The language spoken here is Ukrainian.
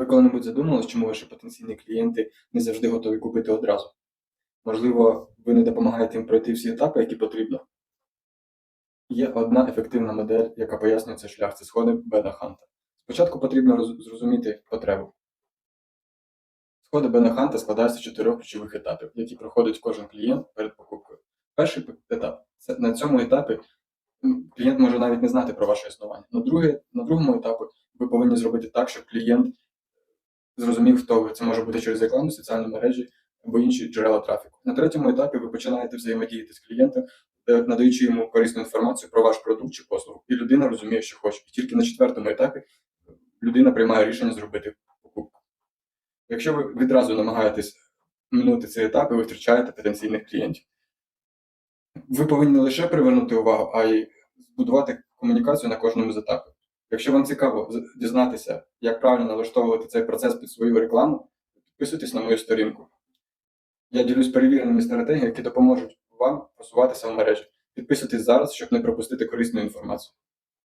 Ви коли-небудь задумались, чому ваші потенційні клієнти не завжди готові купити одразу? Можливо, ви не допомагаєте їм пройти всі етапи, які потрібно? Є одна ефективна модель, яка пояснює цей шлях це сходи Бена Ханта. Спочатку потрібно роз- зрозуміти потребу. Сходи Бена Ханта складаються з чотирьох ключових етапів, які проходить кожен клієнт перед покупкою. Перший етап це на цьому етапі клієнт може навіть не знати про ваше існування. На, друге, на другому етапі ви повинні зробити так, щоб клієнт зрозумів, хто ви. Це може бути через рекламу, соціальні мережі або інші джерела трафіку. На третьому етапі ви починаєте взаємодіяти з клієнтом, е, надаючи йому корисну інформацію про ваш продукт чи послугу, і людина розуміє, що хоче. І тільки на четвертому етапі людина приймає рішення зробити покупку. Якщо ви відразу намагаєтесь минути цей етап, ви втрачаєте потенційних клієнтів. Ви повинні не лише привернути увагу, а й збудувати комунікацію на кожному з етапів. Якщо вам цікаво дізнатися, як правильно налаштовувати цей процес під свою рекламу, підписуйтесь на мою сторінку. Я ділюсь перевіреними стратегіями, які допоможуть вам просуватися в мережі. Підписуйтесь зараз, щоб не пропустити корисну інформацію.